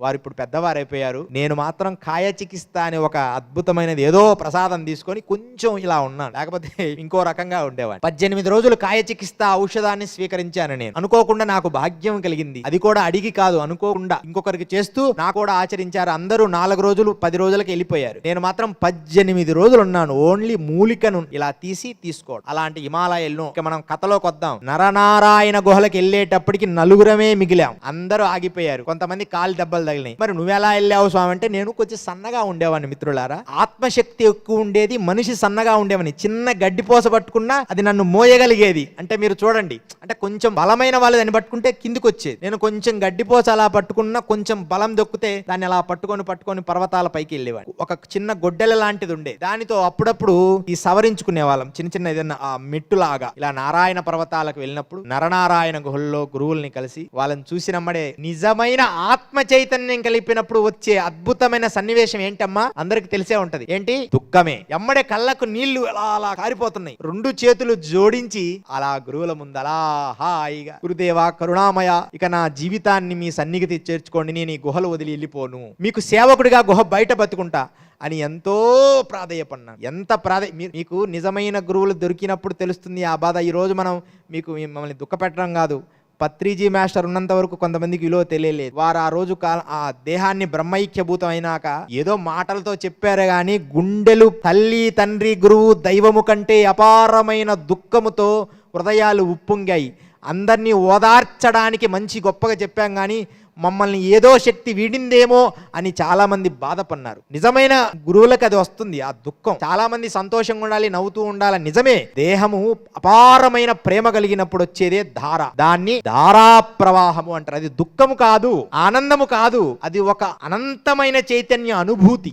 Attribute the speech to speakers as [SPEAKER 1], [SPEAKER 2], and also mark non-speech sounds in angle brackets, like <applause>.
[SPEAKER 1] వారు ఇప్పుడు పెద్దవారైపోయారు. నేను మాత్రం కాయ చికిత్స అనే ఒక అద్భుతమైనది ఏదో ప్రసాదం తీసుకొని కొంచెం ఇలా ఉన్నాను. లేకపోతే <laughs> ఇంకో రకంగా ఉండేవాడిని. పద్దెనిమిది రోజులు కాయ చికిత్స ఔషధాన్ని స్వీకరించాను నేను. అనుకోకుండా నాకు భాగ్యం కలిగింది. అది కూడా అడిగి కాదు అనుకోకుండా ఇంకొకరికి చేస్తూ నా కూడా ఆచరించారు. అందరూ నాలుగు రోజులు పది రోజులకి వెళ్ళిపోయారు. నేను మాత్రం పద్దెనిమిది రోజులు ఉన్నాను. ఓన్లీ మూలికను ఇలా తీసి తీసుకోవడం. అలాంటి హిమాలయాలను మనం కథలోకి వద్దాం. నరనారాయణ గుహలకు వెళ్ళేటప్పటికి నలుగురమే మిగిలాం. అందరూ ఆగిపోయారు. కొంతమంది కాలు దెబ్బలు తగిలినాయి. మరి నువ్వు ఎలా వెళ్ళావు స్వామి అంటే నేను కొంచెం సన్నగా ఉండేవాడిని మిత్రులారా. ఆత్మశక్తి ఎక్కువ ఉండేది మనిషి సన్నగా ఉండేవని చిన్న గడ్డిపోస పట్టుకున్నా అది నన్ను మోయగలిగేది. అంటే మీరు చూడండి అంటే కొంచెం బలమైన వాళ్ళు దాన్ని పట్టుకుంటే కిందికి వచ్చేది నేను కొంచెం గడ్డి పోస అలా పట్టుకున్నా కొంచెం బలం దొక్కితే దాన్ని అలా పట్టుకొని పట్టుకొని పర్వతాల పైకి వెళ్ళేవాడు ఒక చిన్న గొడ్డెల లాంటిది ఉండే. దానితో అప్పుడప్పుడు ఈ సవరించుకునే వాళ్ళం చిన్న చిన్న ఏదైనా ఆ మెట్టులాగా. ఇలా నారాయణ పర్వతాలకు వెళ్ళినప్పుడు నరనారాయణ గుహల్లో గురువుల్ని కలిసి వాళ్ళని చూసినమ్మడే నిజమైన ఆత్మ చైతన్యం కలిపినప్పుడు వచ్చే అద్భుతమైన సన్నివేశం ఏంటమ్మా? అందరికి తెలిసే ఉంటది. ఏంటి? దుఃఖమే. ఎమ్మడే కళ్ళకు నీళ్ళు అలా అలా కారిపోతున్నాయి. రెండు చేతులు జోడించి అలా గురువుల ముందలా హాయిగా గురుదేవా కరుణామయ ఇక నా జీవితాన్ని మీ సన్నిహితి చేర్చుకోండి. నేను ఈ గుహలు వదిలి వెళ్ళిపోను. మీకు సేవకుడిగా గుహ బయట బతుకుంటా అని ఎంతో ప్రాధేయపడినాను ఎంత ప్రాధే మీకు నిజమైన గురువులు దొరికినప్పుడు తెలుస్తుంది ఆ బాధ. ఈ రోజు మనం మీకు మిమ్మల్ని దుఃఖపెట్టడం కాదు. పత్రిజీ మాస్టర్ ఉన్నంత వరకు కొంతమందికి విలువ తెలియలేదు. వారు ఆ రోజు కాల ఆ దేహాన్ని బ్రహ్మైక్యభూతం అయినాక ఏదో మాటలతో చెప్పారు గాని గుండెలు తల్లి తండ్రి గురువు దైవము కంటే అపారమైన దుఃఖముతో హృదయాలు ఉప్పొంగాయి. అందరినీ ఓదార్చడానికి మంచి గొప్పగా చెప్పాం కానీ మమ్మల్ని ఏదో శక్తి వీడిందేమో అని చాలా మంది బాధపడినారు. నిజమైన గురువులకు అది వస్తుంది ఆ దుఃఖం. చాలా మంది సంతోషంగా ఉండాలి నవ్వుతూ ఉండాలి. నిజమే దేహము అపారమైన ప్రేమ కలిగినప్పుడు వచ్చేదే ధార. దాన్ని ధారా ప్రవాహము అంటారు. అది దుఃఖము కాదు ఆనందము కాదు. అది ఒక అనంతమైన చైతన్య అనుభూతి.